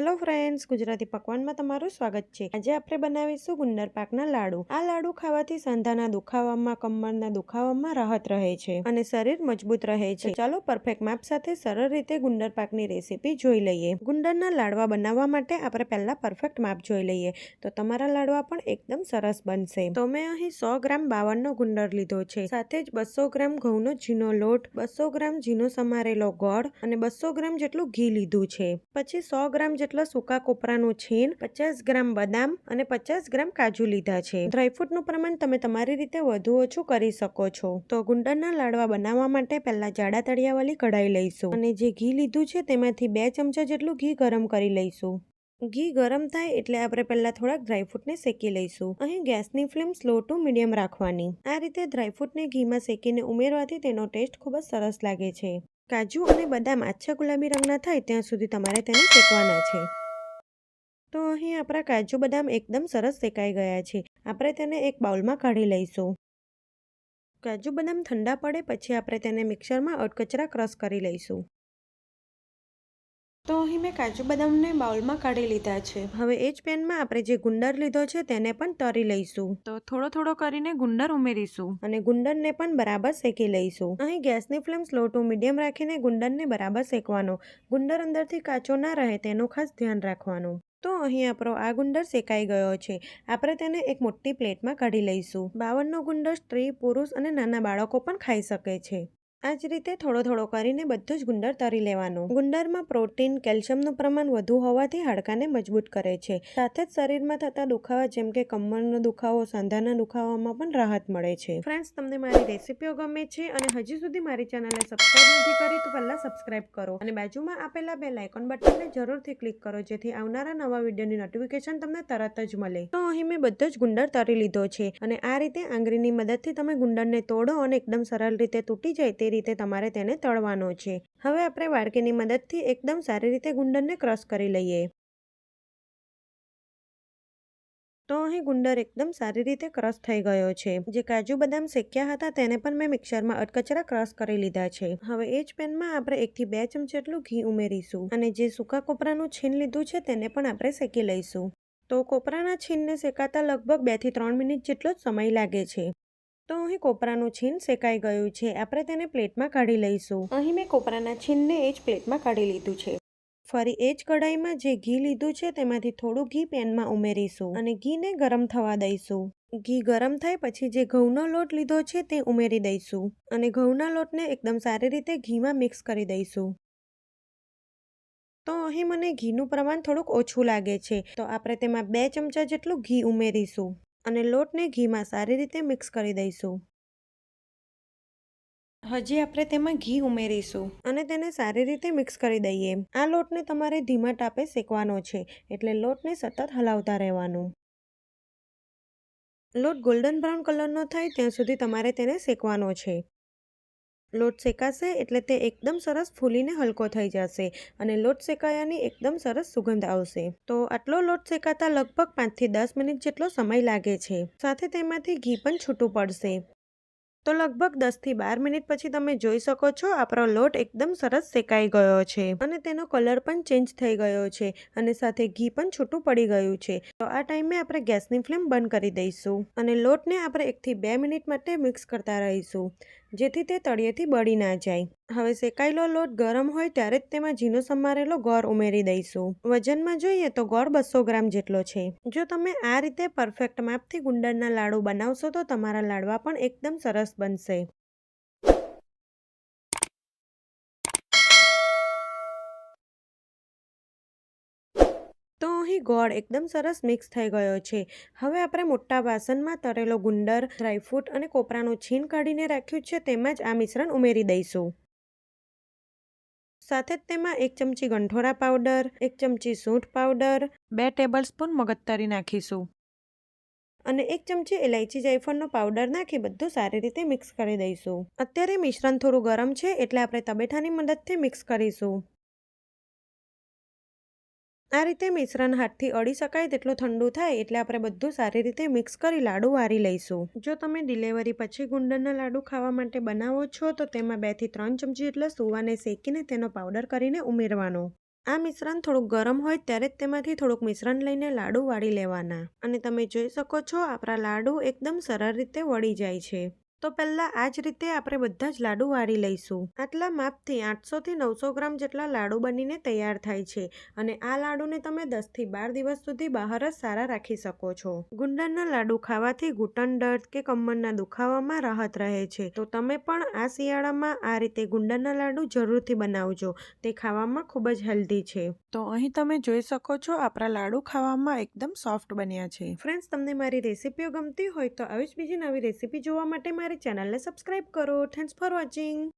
Hello friends, Gujarati પકવાનમાં તમારું સ્વાગત છે. આજે આપણે બનાવીશું ગુંદર પાકના લાડુ. આ લાડુ ખાવાથી સાંધાના દુખાવામાં, કમરના દુખાવામાં રાહત રહે છે અને શરીર મજબૂત રહે છે. ચાલો પરફેક્ટ માપ સાથે સરળ રીતે ગુંદર પાકની રેસીપી જોઈ લઈએ. ગુંદરના લાડવા બનાવવા માટે આપણે પહેલા પરફેક્ટ માપ જોઈ લઈએ. તો તમારા લાડવા પણ એકદમ સરસ બનશે. તો મેં અહીં સો ગ્રામ બાવનનો ગુંદર લીધો છે. સાથે જ બસો ગ્રામ ઘઉંનો ઝીનો લોટ, બસો ગ્રામ ઝીનો સમારેલો ગોળ અને બસો ગ્રામ જેટલું ઘી લીધું છે. પછી સો ગ્રામ જેટલા સૂકા કોપરાનું છીણ, પચાસ ગ્રામ બદામ અને પચાસ ગ્રામ કાજુ લીધા છે. ડ્રાયફ્રૂટનું પ્રમાણ તમે તમારી રીતે વધુ ઓછું કરી શકો છો. તો ગુંડરના લાડવા બનાવવા માટે પહેલા જાડા તળિયાવાળી કઢાઈ લઈશું અને જે ઘી લીધું છે તેમાંથી બે ચમચા જેટલું ઘી ગરમ કરી લઈશું. ઘી ગરમ થાય એટલે આપણે પહેલા થોડાક ડ્રાયફ્રૂટને શેકી લઈશું. અહીં ગેસની ફ્લેમ સ્લો ટુ મીડિયમ રાખવાની. આ રીતે ડ્રાયફ્રૂટને ઘીમાં શેકીને ઉમેરવાથી તેનો ટેસ્ટ ખૂબ જ સરસ લાગે છે. કાજુ અને બદામ આછા ગુલાબી રંગના થાય ત્યાં સુધી તમારે તેને શેકવાના છે. તો અહીં આપણા કાજુ બદામ એકદમ સરસ શેકાઈ ગયા છે. આપણે તેને એક બાઉલમાં કાઢી લઈશું. કાજુ બદામ ઠંડા પડે પછી આપણે તેને મિક્સરમાં અટકચરા ક્રશ કરી લઈશું. તો અહીં મેં કાજુ બદામને બાઉલમાં કાઢી લીધા છે. હવે એ જ પેનમાં આપણે જે ગુંદર લીધો છે તેને પણ તરી લઈશું. તો થોડો થોડો કરીને ગુંદર ઉમેરીશું. અને ગુંદરને પણ બરાબર શેકી લઈશું. અહીં ગેસની ફ્લેમ સ્લો ટુ મીડિયમ રાખીને ગુંદરને બરાબર શેકવાનો. ગુંદર અંદરથી કાચો ના રહે તેનું ખાસ ધ્યાન રાખવાનું. તો અહીં આપણો આ ગુંદર શેકાઈ ગયો છે. આપણે તેને એક મોટી પ્લેટમાં કાઢી લઈશું. બાવનનો ગુંદર સ્ત્રી પુરુષ અને નાના બાળકો પણ ખાઈ શકે છે. આ જ રીતે થોડો થોડો કરીને બધું જ ગુંદર તરી લેવાનું. ગુંદરમાં પ્રોટીન, કેલ્શિયમનું પ્રમાણ વધુ હોવાથી હાડકાને મજબૂત કરે છે. સાથે જ શરીરમાં થતા દુખાવા જેમ કે કમરનો દુખાવો, સાંધાના દુખાવામાં પણ રાહત મળે છે. ફ્રેન્ડ્સ, તમને મારી રેસીપીઓ ગમે છે અને હજી સુધી મારી ચેનલને સબસ્ક્રાઈબ નથી કરી તો પહેલા સબસ્ક્રાઈબ કરો અને બાજુમાં આપેલા બે લાઇકોન બટનને જરૂરથી ક્લિક કરો જેથી આવનારા નવા વિડીયોની નોટિફિકેશન તમને તરત જ મળે. તો અહીં મેં બધો જ ગુંદર તરી લીધો છે અને આ રીતે આંગળીની મદદથી તમે ગુંદરને તોડો અને એકદમ સરળ રીતે તૂટી જાય તે રીતે તમારે તેને તળવાનો છે. હવે આપણે વાડકીની મદદથી એકદમ સારી રીતે ગુંડરને ક્રશ કરી લઈએ. તો અહીં ગુંદર એકદમ સારી રીતે ક્રશ થઈ ગયો છે. જે કાજુ બદામ શેક્યા હતા તેને પણ મેં મિક્સરમાં અટકચરા ક્રશ કરી લીધા છે. હવે એ જ પેનમાં આપણે એકથી બે ચમચી જેટલું ઘી ઉમેરીશું અને જે સૂકા કોપરાનું છીન લીધું છે તેને પણ આપણે શેકી લઈશું. તો કોપરાના છીનને શેકાતા લગભગ બેથી ત્રણ મિનિટ જેટલો જ સમય લાગે છે. તો અહીં કોપરાનું છીન શેકાઈ ગયું છે. આપણે તેને પ્લેટમાં કાઢી લઈશું. અહીં મેં કોપરાના છીનને એ જ પ્લેટમાં કાઢી લીધું છે. ફરી એ જ કઢાઈમાં જે ઘી લીધું છે તેમાંથી થોડું ઘી પેનમાં ઉમેરીશું અને ઘીને ગરમ થવા દઈશું. ઘી ગરમ થાય પછી જે ઘઉંનો લોટ લીધો છે તે ઉમેરી દઈશું અને ઘઉંના લોટને એકદમ સારી રીતે ઘીમાં મિક્સ કરી દઈશું. તો અહીં મને ઘીનું પ્રમાણ થોડુંક ઓછું લાગે છે. તો આપણે તેમાં બે ચમચા જેટલું ઘી ઉમેરીશું. અને લોટને ઘીમાં સારી રીતે મિક્સ કરી દઈશું. હજી આપણે તેમાં ઘી ઉમેરીશું. અને તેને સારી રીતે મિક્સ કરી દઈએ. આ લોટને તમારે ધીમા તાપે શેકવાનો છે એટલે લોટને સતત હલાવતા રહેવાનું. લોટ ગોલ્ડન બ્રાઉન કલરનો થાય ત્યાં સુધી તમારે તેને શેકવાનો છે. લોટ શેકાશે એટલે તે એકદમ સરસ ફૂલીને હલકો થઈ જશે અને લોટ શેકાયાની એકદમ સરસ સુગંધ આવશે. તો આટલો લોટ શેકાતા લગભગ પાંચથી દસ મિનિટ જેટલો સમય લાગે છે. સાથે તેમાંથી ઘી પણ છૂટું પડશે. તો લગભગ દસથી બાર મિનિટ પછી તમે જોઈ શકો છો આપણો લોટ એકદમ સરસ શેકાઈ ગયો છે અને તેનો કલર પણ ચેન્જ થઈ ગયો છે અને સાથે ઘી પણ છૂટું પડી ગયું છે. તો આ ટાઈમે આપણે ગેસની ફ્લેમ બંધ કરી દઈશું અને લોટને આપણે એકથી બે મિનિટ માટે મિક્સ કરતા રહીશું. જેથી તે તળિયેથી બળી ના જાય. હવે શેકાયેલો લોટ ગરમ હોય ત્યારે જ તેમાં ઝીનો સમારેલો ગોળ ઉમેરી દઈશું. વજનમાં જોઈએ તો ગોળ બસો ગ્રામ જેટલો છે. જો તમે આ રીતે પરફેક્ટ માપથી ગુંદરના લાડુ બનાવશો તો તમારા લાડવા પણ એકદમ સરસ બનશે. તો અહીં ગોળ એકદમ સરસ મિક્સ થઈ ગયો છે. હવે આપણે મોટા વાસણમાં તરેલો ગુંદર ડ્રાયફ્રૂટ અને કોપરાનું છીન કાઢીને રાખ્યું છે. તેમાં જ આ મિશ્રણ ઉમેરી દઈશું. સાથે જ તેમાં એક ચમચી ગંઠોરા પાવડર, એક ચમચી સૂંઠ પાવડર, બે ટેબલ સ્પૂન મગજતરી નાખીશું. અને એક ચમચી ઇલાયચી જાયફળનો પાવડર નાખી બધું સારી રીતે મિક્સ કરી દઈશું. અત્યારે મિશ્રણ થોડું ગરમ છે એટલે આપણે તબેઠાની મદદથી મિક્સ કરીશું. આ રીતે મિશ્રણ હાથથી અડી શકાય તેટલું ઠંડુ થાય એટલે આપણે બધું સારી રીતે મિક્સ કરી લાડુ વારી લઈશું. જો તમે ડિલિવરી પછી ગુંડનના લાડુ ખાવા માટે બનાવો છો, તો તેમાં બેથી ત્રણ ચમચી જેટલા સુવાને શેકીને તેનો પાવડર કરીને ઉમેરવાનો. આ મિશ્રણ થોડુંક ગરમ હોય ત્યારે જ તેમાંથી થોડુંક મિશ્રણ લઈને લાડુ વાળી લેવાના. અને તમે જોઈ શકો છો, આપણા લાડુ એકદમ સરળ રીતે વળી જાય છે. તો પહેલાં આ જ રીતે આપણે બધા જ લાડુ વાળી લઈશું. આટલા માપથી આઠસોથી નવસો ગ્રામ જેટલા લાડુ બનીને તૈયાર થાય છે અને આ લાડુને તમે દસથી બાર દિવસ સુધી બહાર જ સારા રાખી શકો છો. ગુંડનના લાડુ ખાવાથી ઘૂંટણ દર્દ કે કમરના દુખાવામાં રાહત રહે છે. તો તમે પણ આ શિયાળામાં આ રીતે ગુંડનના લાડુ જરૂરથી બનાવજો. તે ખાવામાં ખૂબ જ હેલ્ધી છે. તો અહીં તમે જોઈ શકો છો આપણા લાડુ ખાવામાં એકદમ સોફ્ટ બન્યા છે. ફ્રેન્ડ્સ, તમને મારી રેસીપીઓ ગમતી હોય તો આવી જ બીજી નવી રેસીપી જોવા માટે મારી ચેનલને સબસ્ક્રાઈબ કરો. Thanks for watching